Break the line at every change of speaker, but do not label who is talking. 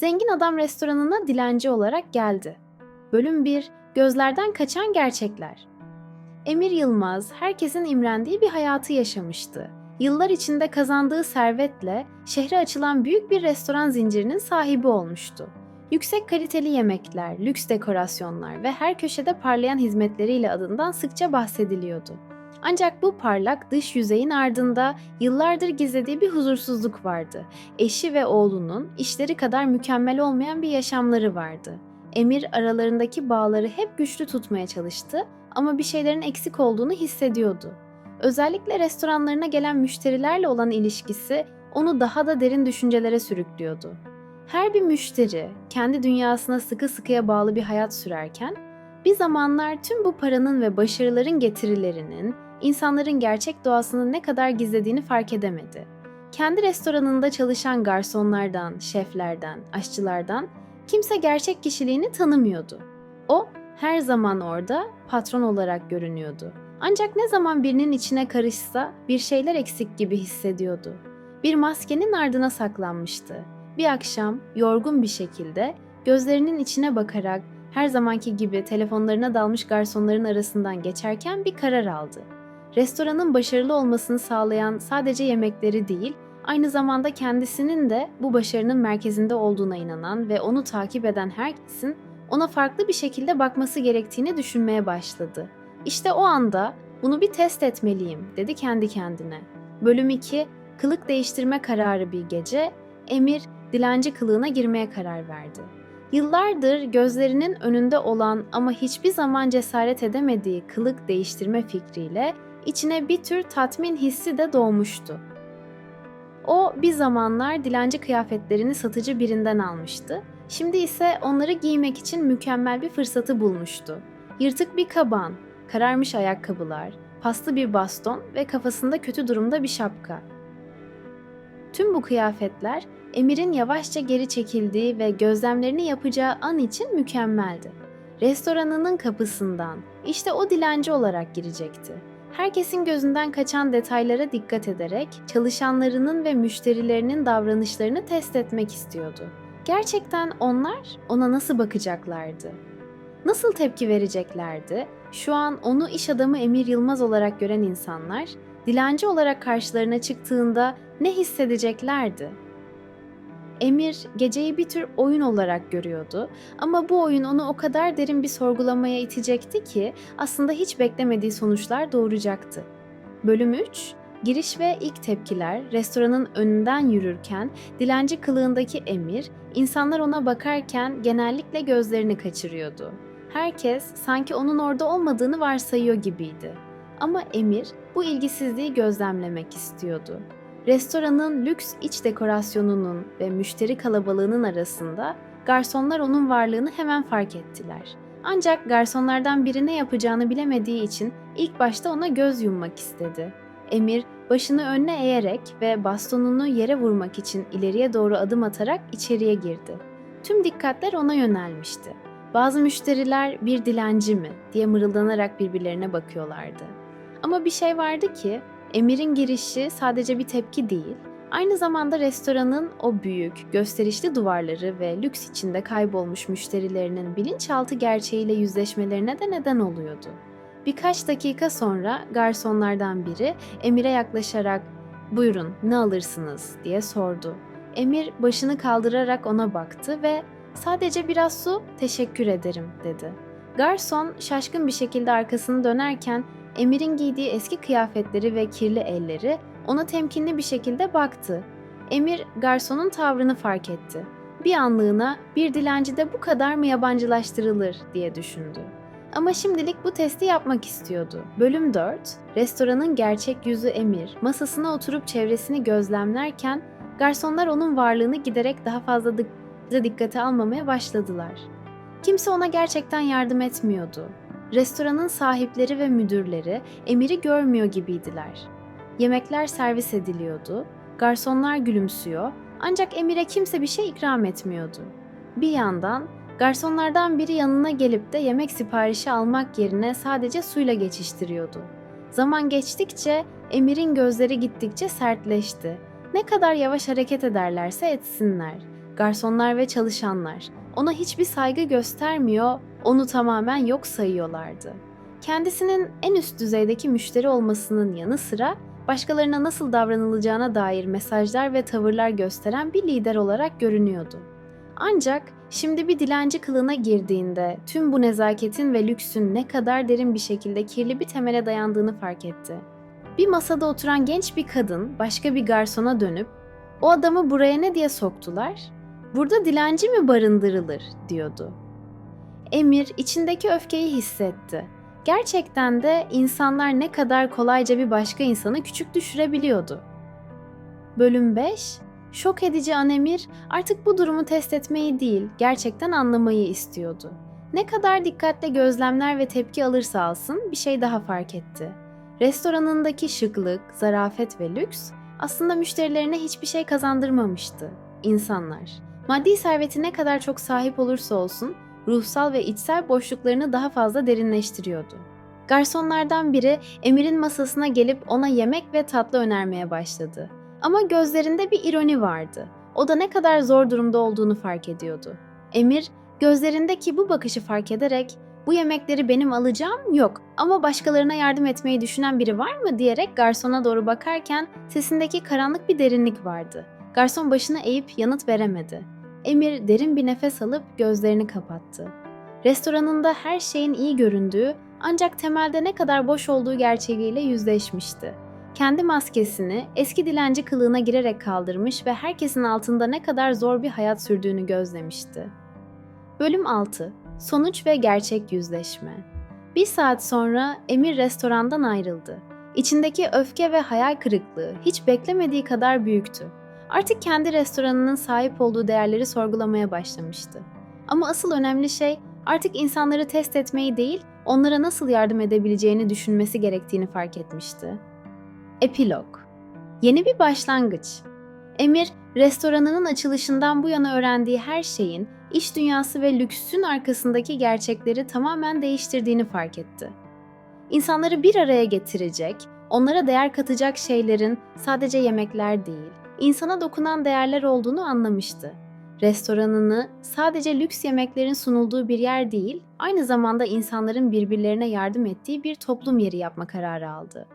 Zengin adam restoranına dilenci olarak geldi. Bölüm 1 Gözlerden kaçan gerçekler. Emir Yılmaz herkesin imrendiği bir hayatı yaşamıştı. Yıllar içinde kazandığı servetle şehre açılan büyük bir restoran zincirinin sahibi olmuştu. Yüksek kaliteli yemekler, lüks dekorasyonlar ve her köşede parlayan hizmetleriyle adından sıkça bahsediliyordu. Ancak bu parlak dış yüzeyin ardında yıllardır gizlediği bir huzursuzluk vardı. Eşi ve oğlunun işleri kadar mükemmel olmayan bir yaşamları vardı. Emir aralarındaki bağları hep güçlü tutmaya çalıştı ama bir şeylerin eksik olduğunu hissediyordu. Özellikle restoranlarına gelen müşterilerle olan ilişkisi onu daha da derin düşüncelere sürüklüyordu. Her bir müşteri kendi dünyasına sıkı sıkıya bağlı bir hayat sürerken bir zamanlar tüm bu paranın ve başarıların getirilerinin insanların gerçek doğasını ne kadar gizlediğini fark edemedi. Kendi restoranında çalışan garsonlardan, şeflerden, aşçılardan kimse gerçek kişiliğini tanımıyordu. O her zaman orada patron olarak görünüyordu. Ancak ne zaman birinin içine karışsa bir şeyler eksik gibi hissediyordu. Bir maskenin ardına saklanmıştı. Bir akşam yorgun bir şekilde gözlerinin içine bakarak her zamanki gibi telefonlarına dalmış garsonların arasından geçerken bir karar aldı. Restoranın başarılı olmasını sağlayan sadece yemekleri değil, aynı zamanda kendisinin de bu başarının merkezinde olduğuna inanan ve onu takip eden herkesin ona farklı bir şekilde bakması gerektiğini düşünmeye başladı. İşte o anda bunu bir test etmeliyim dedi kendi kendine. Bölüm 2 Kılık değiştirme kararı bir gece Emir dilenci kılığına girmeye karar verdi. Yıllardır gözlerinin önünde olan ama hiçbir zaman cesaret edemediği kılık değiştirme fikriyle içine bir tür tatmin hissi de doğmuştu. O bir zamanlar dilenci kıyafetlerini satıcı birinden almıştı. Şimdi ise onları giymek için mükemmel bir fırsatı bulmuştu. Yırtık bir kaban, kararmış ayakkabılar, paslı bir baston ve kafasında kötü durumda bir şapka. Tüm bu kıyafetler Emir'in yavaşça geri çekildiği ve gözlemlerini yapacağı an için mükemmeldi. Restoranının kapısından işte o dilenci olarak girecekti. Herkesin gözünden kaçan detaylara dikkat ederek çalışanlarının ve müşterilerinin davranışlarını test etmek istiyordu. Gerçekten onlar ona nasıl bakacaklardı? Nasıl tepki vereceklerdi? Şu an onu iş adamı Emir Yılmaz olarak gören insanlar, dilenci olarak karşılarına çıktığında ne hissedeceklerdi? Emir geceyi bir tür oyun olarak görüyordu ama bu oyun onu o kadar derin bir sorgulamaya itecekti ki aslında hiç beklemediği sonuçlar doğuracaktı. Bölüm 3 Giriş ve ilk tepkiler restoranın önünden yürürken dilenci kılığındaki Emir, insanlar ona bakarken genellikle gözlerini kaçırıyordu. Herkes sanki onun orada olmadığını varsayıyor gibiydi. Ama Emir bu ilgisizliği gözlemlemek istiyordu. Restoranın lüks iç dekorasyonunun ve müşteri kalabalığının arasında garsonlar onun varlığını hemen fark ettiler. Ancak garsonlardan biri ne yapacağını bilemediği için ilk başta ona göz yummak istedi. Emir başını önüne eğerek ve bastonunu yere vurmak için ileriye doğru adım atarak içeriye girdi. Tüm dikkatler ona yönelmişti. Bazı müşteriler bir dilenci mi diye mırıldanarak birbirlerine bakıyorlardı. Ama bir şey vardı ki Emir'in girişi sadece bir tepki değil, aynı zamanda restoranın o büyük, gösterişli duvarları ve lüks içinde kaybolmuş müşterilerinin bilinçaltı gerçeğiyle yüzleşmelerine de neden oluyordu. Birkaç dakika sonra garsonlardan biri Emir'e yaklaşarak "Buyurun, ne alırsınız?" diye sordu. Emir başını kaldırarak ona baktı ve "Sadece biraz su, teşekkür ederim." dedi. Garson şaşkın bir şekilde arkasını dönerken Emir'in giydiği eski kıyafetleri ve kirli elleri ona temkinli bir şekilde baktı. Emir garsonun tavrını fark etti. Bir anlığına bir dilenci de bu kadar mı yabancılaştırılır diye düşündü. Ama şimdilik bu testi yapmak istiyordu. Bölüm 4, restoranın gerçek yüzü Emir, masasına oturup çevresini gözlemlerken garsonlar onun varlığını giderek daha fazla dik- dikkate almamaya başladılar. Kimse ona gerçekten yardım etmiyordu. Restoranın sahipleri ve müdürleri Emir'i görmüyor gibiydiler. Yemekler servis ediliyordu, garsonlar gülümsüyor ancak Emir'e kimse bir şey ikram etmiyordu. Bir yandan garsonlardan biri yanına gelip de yemek siparişi almak yerine sadece suyla geçiştiriyordu. Zaman geçtikçe Emir'in gözleri gittikçe sertleşti. Ne kadar yavaş hareket ederlerse etsinler. garsonlar ve çalışanlar ona hiçbir saygı göstermiyor, onu tamamen yok sayıyorlardı. Kendisinin en üst düzeydeki müşteri olmasının yanı sıra başkalarına nasıl davranılacağına dair mesajlar ve tavırlar gösteren bir lider olarak görünüyordu. Ancak şimdi bir dilenci kılığına girdiğinde tüm bu nezaketin ve lüksün ne kadar derin bir şekilde kirli bir temele dayandığını fark etti. Bir masada oturan genç bir kadın başka bir garsona dönüp "O adamı buraya ne diye soktular? Burada dilenci mi barındırılır?" diyordu. Emir içindeki öfkeyi hissetti. Gerçekten de insanlar ne kadar kolayca bir başka insanı küçük düşürebiliyordu. Bölüm 5 Şok edici Anemir artık bu durumu test etmeyi değil, gerçekten anlamayı istiyordu. Ne kadar dikkatle gözlemler ve tepki alırsa alsın bir şey daha fark etti. Restoranındaki şıklık, zarafet ve lüks aslında müşterilerine hiçbir şey kazandırmamıştı. İnsanlar, maddi serveti ne kadar çok sahip olursa olsun ruhsal ve içsel boşluklarını daha fazla derinleştiriyordu. Garsonlardan biri Emir'in masasına gelip ona yemek ve tatlı önermeye başladı. Ama gözlerinde bir ironi vardı. O da ne kadar zor durumda olduğunu fark ediyordu. Emir, gözlerindeki bu bakışı fark ederek bu yemekleri benim alacağım yok ama başkalarına yardım etmeyi düşünen biri var mı diyerek garsona doğru bakarken sesindeki karanlık bir derinlik vardı. Garson başını eğip yanıt veremedi. Emir derin bir nefes alıp gözlerini kapattı. Restoranında her şeyin iyi göründüğü ancak temelde ne kadar boş olduğu gerçeğiyle yüzleşmişti. Kendi maskesini eski dilenci kılığına girerek kaldırmış ve herkesin altında ne kadar zor bir hayat sürdüğünü gözlemişti. Bölüm 6 Sonuç ve Gerçek Yüzleşme Bir saat sonra Emir restorandan ayrıldı. İçindeki öfke ve hayal kırıklığı hiç beklemediği kadar büyüktü. Artık kendi restoranının sahip olduğu değerleri sorgulamaya başlamıştı. Ama asıl önemli şey artık insanları test etmeyi değil, onlara nasıl yardım edebileceğini düşünmesi gerektiğini fark etmişti. Epilog Yeni bir başlangıç. Emir, restoranının açılışından bu yana öğrendiği her şeyin, iş dünyası ve lüksün arkasındaki gerçekleri tamamen değiştirdiğini fark etti. İnsanları bir araya getirecek, onlara değer katacak şeylerin sadece yemekler değil, insana dokunan değerler olduğunu anlamıştı. Restoranını sadece lüks yemeklerin sunulduğu bir yer değil, aynı zamanda insanların birbirlerine yardım ettiği bir toplum yeri yapma kararı aldı.